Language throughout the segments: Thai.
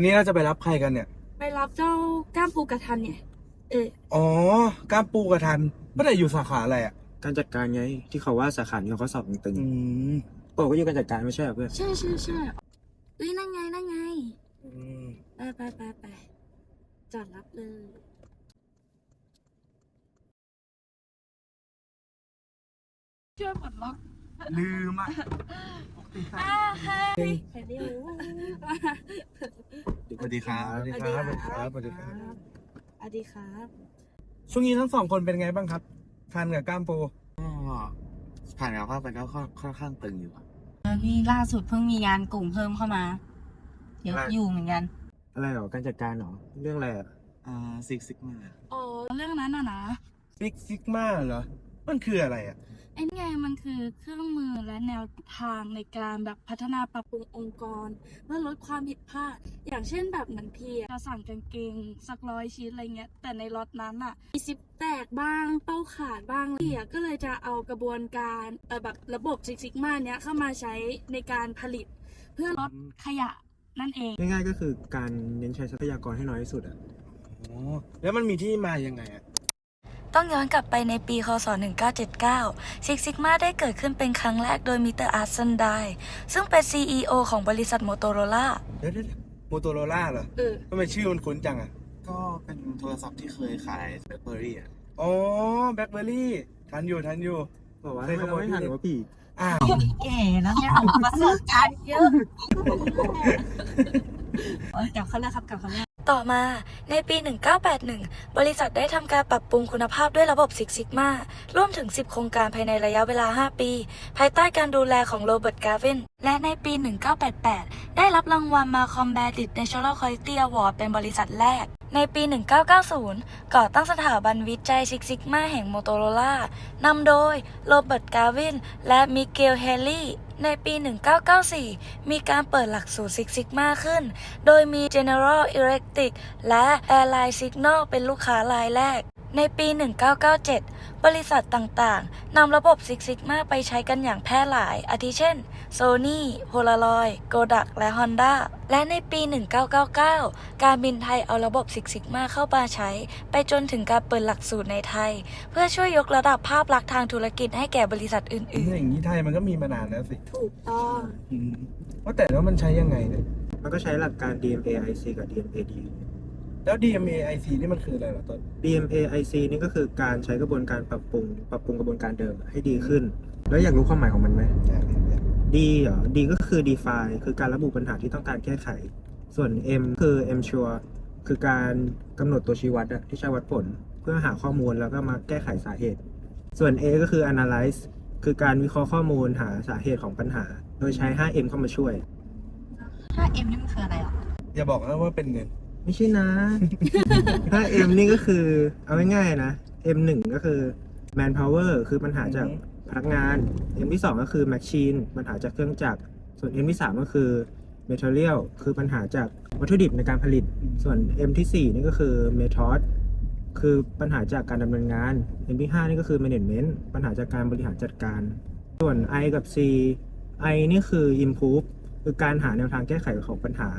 วันนี้เราจะไปรับใครกันเนี่ย ไปรับเจ้าก้ามปูกระทันเนี่ย เออ อ๋อกล้ามปูกระทันเมื่อไหร่อยู่สาขาอะไรอะ การจัดการไงที่เขาว่าสาขานี้เขาสอบตึงอืมๆบอกว่าอยู่การจัดการไม่ใช่เหรอเพื่อน ใช่ใช่ใช่เอ้ยนั่งไงนั่งไง อืมไปไปไปไปจอดรับเลยเชื่อปลดล็อกลืมอะอ่าเฮ้ยเดี๋ยวสวัสดีครับ สวัสดีครับ สวัสดีครับสวัสดีครับสวัสดีครับ ช่วงนี้ทั้งสองคนเป็นไงบ้างครับทันกับกล้ามปูก็ผ่านการภาพไปก็ค่อนค่อนข้างตึงอยู่อะนี่ล่าสุดเพิ่งมีงานกลุ่มเพิ่มเข้ามาเยอะอยู่เหมือนกัน อะไรเหรอการจัดการเหรอ เรื่องอะไรอะอ่าซิกซิกมาอ๋อเรื่องนั้นน่ะนะซิกซิกมาเหรอ มันคืออะไรอะ ไอ้นี่ไงมันคือเครื่องมือและแนวทางในการแบบพัฒนาปรับปรุงองค์กรเพื่อลดความผิดพลาด อย่างเช่นแบบเหมือนพี่อะจะสั่งกางเกงสักร้อยชิ้นอะไรเงี้ย แต่ในล็อตนั้นอะมีซิปแตกบ้างเป้าขาดบ้างพี่อะก็เลยจะเอากระบวนการเออแบบระบบซิกซิกมาเนี้ยเข้ามาใช้ในการผลิต เพื่อลดขยะนั่นเอง ง่ายๆก็คือการเน้นใช้ทรัพยากรให้น้อยที่สุดอะ อ๋อแล้วมันมีที่มายังไงอะ ต้องย้อนกลับไปในปี คศ 1979 Six Sigma ได้เกิดขึ้นเป็นครั้งแรกโดยมิสเตอร์อาร์ซันไดซึ่งเป็น CEO ของบริษัท Motorola เดี๋ยวเดี๋ยวโมโตโรล่าเหรอเออทำไมชื่อมันคุ้นจังอะ ก็เป็นโทรศัพท์ที่เคยขายแบล็คเบอรี่อะอ๋อแบล็คเบอร์รี่ทันอยู่ทันอยู่บอกว่าเคยขโมยไม่ทันหรือว่าพี่อ้าวเอ๋นะเนี่ยประสบการณ์เยอะเอ้ยกลับเขาแล้วครับกลับเขาแล้ว ต่อมาในปี 1981 บริษัทได้ทำการปรับปรุงคุณภาพด้วยระบบ Six Sigma ร่วมถึง 10 โครงการภายในระยะเวลา 5 ปี ภายใต้การดูแลของโรเบิร์ต กาวิน และในปี 1988 ได้รับรางวัลมาคอมแบดิต National Quality Award เป็นบริษัทแรก ในปี 1990 ก่อตั้งสถาบันวิจัย Six Sigma แห่งโมโตโรล่านำโดยโรเบิร์ต กาวิน และมิเกล เฮลลี่ ในปี 1994 มีการเปิดหลักสูตรซิกซิกมาขึ้น โดยมี General Electric และ Airline Signal เป็นลูกค้ารายแรก ในปี 1997 บริษัทต่างๆ นำระบบ Six Sigma ไปใช้กันอย่างแพร่หลาย อาทิเช่น Sony, Polaroid, Kodak และ Honda และในปี 1999 การบินไทยเอาระบบ Six Sigma เข้ามาใช้ ไปจนถึงการเปิดหลักสูตรในไทย เพื่อช่วยยกระดับภาพลักษณ์ทางธุรกิจให้แก่บริษัทอื่นอย่างนี้ไทยมันก็มีมานานแล้วสิ ถูกต้องอืมว่าแต่แล้วมันใช้ยังไงเนี่ย มันก็ใช้หลักการ DMA IC กับ DMA D แล้ว DMA IC นี่มันคืออะไรเหรอต้น DMA IC นี่ก็คือการใช้กระบวนการปรับปรุง ปรับปรุงกระบวนการเดิมให้ดีขึ้น แล้วอยากรู้ความหมายของมันไหม D เหรอ D ก็คือ define คือการระบุปัญหาที่ต้องการแก้ไข ส่วน M คือ M sure คือการกำหนดตัวชี้วัดอะที่ใช้วัดผล เพื่อหาข้อมูลแล้วก็มาแก้ไขสาเหตุ ส่วน A ก็คือ analyze คือการวิเคราะห์ข้อมูลหาสาเหตุของปัญหา โดยใช้ 5M เข้ามาช่วยถ้าเอ็มนี่มันคืออะไรอะ อย่าบอกนะว่าเป็นเงิน ไม่ใช่นะ ถ้า M นี่ก็คือ เอาง่ายๆนะ M1 ก็คือ manpower คือปัญหาจากอือฮึพนักงาน M ที่2ก็คือ machine ปัญหาจากเครื่องจักร ส่วน M ที่3ก็คือ material คือปัญหาจากวัตถุดิบในการผลิต ส่วน M ที่4นี่ก็คือ method คือปัญหาจากการดำเนินงาน M ที่5นี่ก็คือ management ปัญหาจากการบริหารจัดการ ส่วน I กับ C I นี่คือ improve คือการหาแนวทางแก้ไขของปัญหา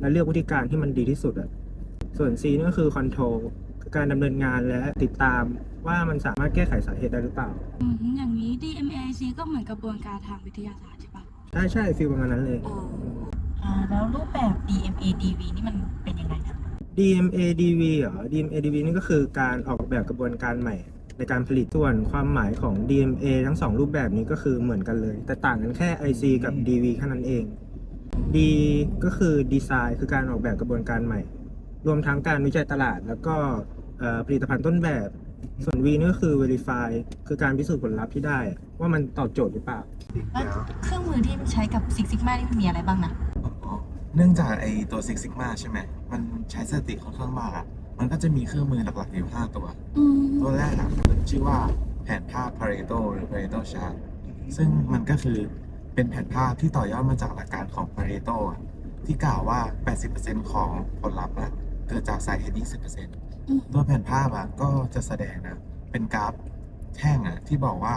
และเลือกวิธีการที่มันดีที่สุดอะส่วน C นี่ก็คือ control คือการดำเนินงานและติดตามว่ามันสามารถแก้ไขสาเหตุได้หรือเปล่า อืมอย่างนี้ DMAIC ก็เหมือนกระบวนการทางวิทยาศาสตร์ใช่ปะใช่ใช่ฟีลประมาณนั้นเลยอ๋ออ่าแล้วรูปแบบ DMA DV นี่มันเป็นยังไงอะ DMA DV เหรอ DMA DV นี่ก็คือการออกแบบกระบวนการใหม่ ในการผลิตส่วนความหมายของ DMA ทั้งสองรูปแบบนี้ก็คือเหมือนกันเลย แต่ต่างกันแค่ IC กับ DV แค่นั้นเอง D ก็คือ Design คือการออกแบบกระบวนการใหม่ รวมทั้งการวิจัยตลาด แล้วก็เอ่อผลิตภัณฑ์ต้นแบบ ส่วน V นี่ก็คือ Verify คือการพิสูจน์ผลลัพธ์ที่ได้ ว่ามันตอบโจทย์หรือเปล่า แล้วเครื่องมือที่มันใช้กับ Six Sigma นี่มันมีอะไรบ้างนะอ๋อเนื่องจากไอตัวซิกซิกมาใช่ไหม มันใช้สถิติค่อนข้างมากอะมันก็จะมีเครื่องมือหลักๆอยู่ 5 ตัวอืมตัวแรกอะมันชื่อว่าแผนภาพ Pareto หรือ Pareto Chart ซึ่งมันก็คือ เป็นแผนภาพที่ต่อยอดมาจากหลักการของ Pareto อะที่กล่าวว่า 80%ของผลลัพธ์อะเกิดจากสาเหตุ20%ตัวแผนภาพอะก็จะแสดงนะ เป็นกราฟแท่งอะที่บอกว่า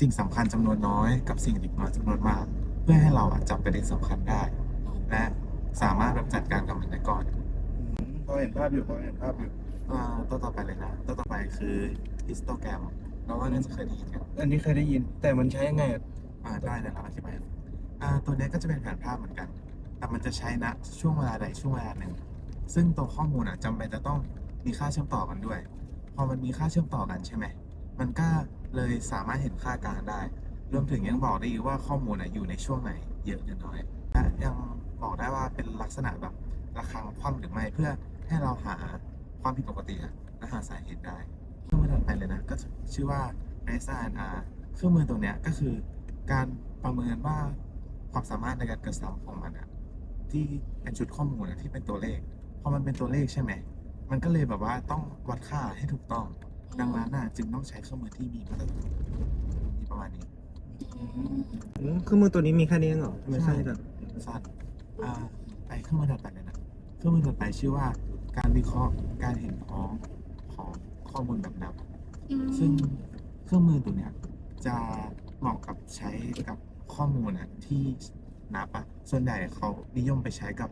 สิ่งสำคัญจำนวนน้อยกับสิ่งเล็กน้อยจำนวนมาก เพื่อให้เราอะจับประเด็นสำคัญได้ และสามารถแบบจัดการกับมันได้ก่อนพอเห็นภาพอยู่พอเห็นภาพอยู่อ่าตัวต่อไปเลยนะตัวต่อไปคือฮิสโตแกรมเราว่าน่าจะเคยได้ยินกันอันนี้เคยได้ยินแต่มันใช้ยังไง อ่าได้เดี๋ยวเราอธิบายอ่าตัวเนี้ยก็จะเป็นแผนภาพเหมือนกัน แต่มันจะใช้ณช่วงเวลาใดช่วงเวลาหนึ่ง ซึ่งตัวข้อมูลอะจำเป็นจะต้องมีค่าเชื่อมต่อกันด้วย พอมันมีค่าเชื่อมต่อกันใช่ไหม มันก็เลยสามารถเห็นค่ากลางได้ รวมถึงยังบอกได้อีกว่าข้อมูลอะอยู่ในช่วงไหนเยอะหรือน้อยและยังบอกได้ว่าเป็นลักษณะแบบระฆังคว่ำหรือไม่เพื่อให้เราหาความผิดปกติอะและหาสาเหตุได้ เครื่องมือถัดไปเลยนะก็ชื่อว่า SRNR เครื่องมือตัวเนี้ยก็คือ การประเมินว่าความสามารถในการเกิดซ้ำของมันอะที่เป็นชุดข้อมูลอะที่เป็นตัวเลขพอมันเป็นตัวเลขใช่ไหมมันก็เลยแบบว่าต้องวัดค่าให้ถูกต้อง ดังนั้นน่ะจึงต้องใช้เครื่องมือที่มีมาตรฐานมีประมาณนี้อืมเครื่องมือตัวนี้มีแค่นี้เองเหรอทำไมใช่ใช่จังสั้นอ่าไปเครื่องมือถัดไปเลยนะเครื่องมือถัดไปชื่อว่า การวิเคราะห์การเห็นพ้องของข้อมูลแบบนับ ซึ่งเครื่องมือตัวเนี้ยจะ เหมาะกับใช้กับข้อมูลอะที่นับอะส่วนใหญ่เขานิยมไปใช้กับ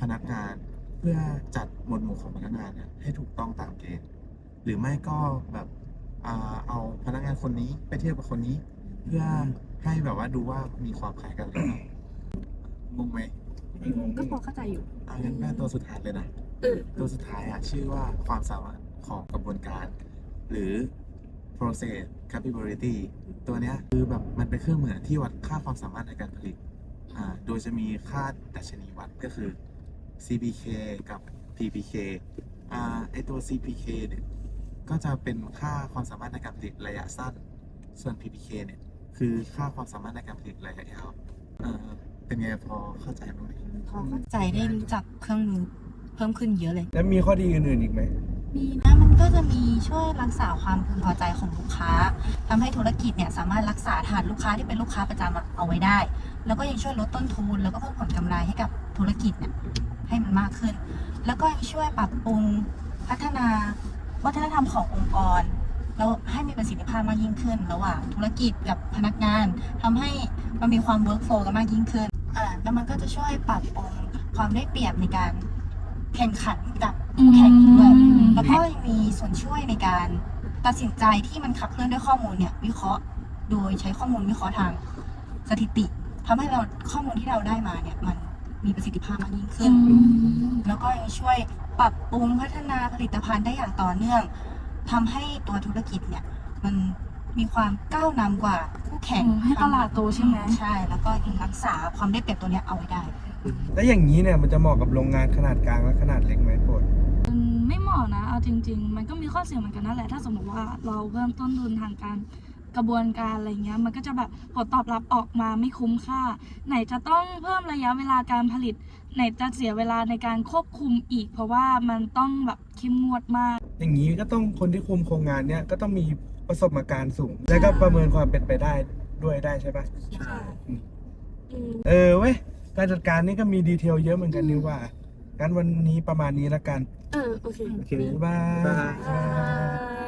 พนักงานเพื่อจัดหมวดหมู่ของพนักงานอะให้ถูกต้องตามเกณฑ์หรือไม่ก็แบบอ่าเอาพนักงานคนนี้ไปเทียบกับคนนี้ เพื่อให้แบบว่าดูว่ามีความคล้ายกันหรือเปล่างงไหมก็พอเข้าใจอยู่อ่างั้นแม่ตัวสุดท้ายเลยนะเออตัวสุดท้ายอะชื่อว่าความสามารถของกระบวนการ หรือ process capability ตัวเนี้ยคือแบบมันเป็นเครื่องมือที่วัดค่าความสามารถในการผลิตอ่าโดยจะมีค่าดัชนีวัดก็คือ CPK กับ PPK อ่าไอตัว CPK เนี่ยก็จะเป็นค่าความสามารถในการผลิตระยะสั้น ส่วน PPK เนี่ยคือค่าความสามารถในการผลิตระยะยาวอ่าเป็นไงพอเข้าใจบ้างไหม พอเข้าใจได้รู้จักเครื่องมือเพิ่มขึ้นเยอะเลย แล้วมีข้อดีอื่นๆอีกไหม มีนะมันก็จะมีช่วยรักษาความพึงพอใจของลูกค้าทำให้ธุรกิจเนี่ยสามารถรักษาฐานลูกค้าที่เป็นลูกค้าประจำเอาไว้ได้ แล้วก็ยังช่วยลดต้นทุน แล้วก็เพิ่มผลกำไรให้กับธุรกิจเนี่ยให้มันมากขึ้น แล้วก็ยังช่วยปรับปรุงพัฒนาวัฒนธรรมขององค์กรแล้วให้มีประสิทธิภาพมากยิ่งขึ้น ระหว่างธุรกิจกับพนักงานทำให้มันมีความ work flow กันมากยิ่งขึ้นอ่าแล้วมันก็จะช่วยปรับปรุงความได้เปรียบในการแข่งขันกับคู่แข่งด้วย แล้วก็ยังมีส่วนช่วยในการตัดสินใจที่มันขับเคลื่อนด้วยข้อมูลเนี่ยวิเคราะห์โดยใช้ข้อมูลวิเคราะห์ทางสถิติทำให้เราข้อมูลที่เราได้มาเนี่ยมันมีประสิทธิภาพมากยิ่งขึ้น แล้วก็ยังช่วยปรับปรุงพัฒนาผลิตภัณฑ์ได้อย่างต่อเนื่องทำให้ตัวธุรกิจเนี่ยมันมีความก้าวนำกว่าคู่แข่งอืมให้ตลาดโตใช่ไหมใช่ แล้วก็ยังรักษาความได้เปรียบตัวเนี้ยเอาไว้ได้ แล้วอย่างนี้เนี่ยมันจะเหมาะกับโรงงานขนาดกลางและขนาดเล็กไหมโปรดมันไม่เหมาะนะเอา จริง ๆ มันก็มีข้อเสียเหมือนกันนั่นแหละ ถ้าสมมติว่าเราเพิ่มต้นทุนทางการกระบวนการอะไรเงี้ยมันก็จะแบบผลตอบรับออกมาไม่คุ้มค่า ไหนจะต้องเพิ่มระยะเวลาการผลิต ไหนจะเสียเวลาในการควบคุมอีก เพราะว่ามันต้องแบบเข้มงวดมาก อย่างนี้ก็ต้องคนที่คุมโครงงานเนี่ยก็ต้องมีประสบการณ์สูง แล้วก็ประเมินความเป็นไปได้ด้วยได้ใช่ปะใช่เออเว้ยการจัดการนี่ก็มีดีเทลเยอะเหมือนกันนี่ว่างั้นวันนี้ประมาณนี้ละกัน เออโอเค โอเคบ๊าย บายบ๊ายบาย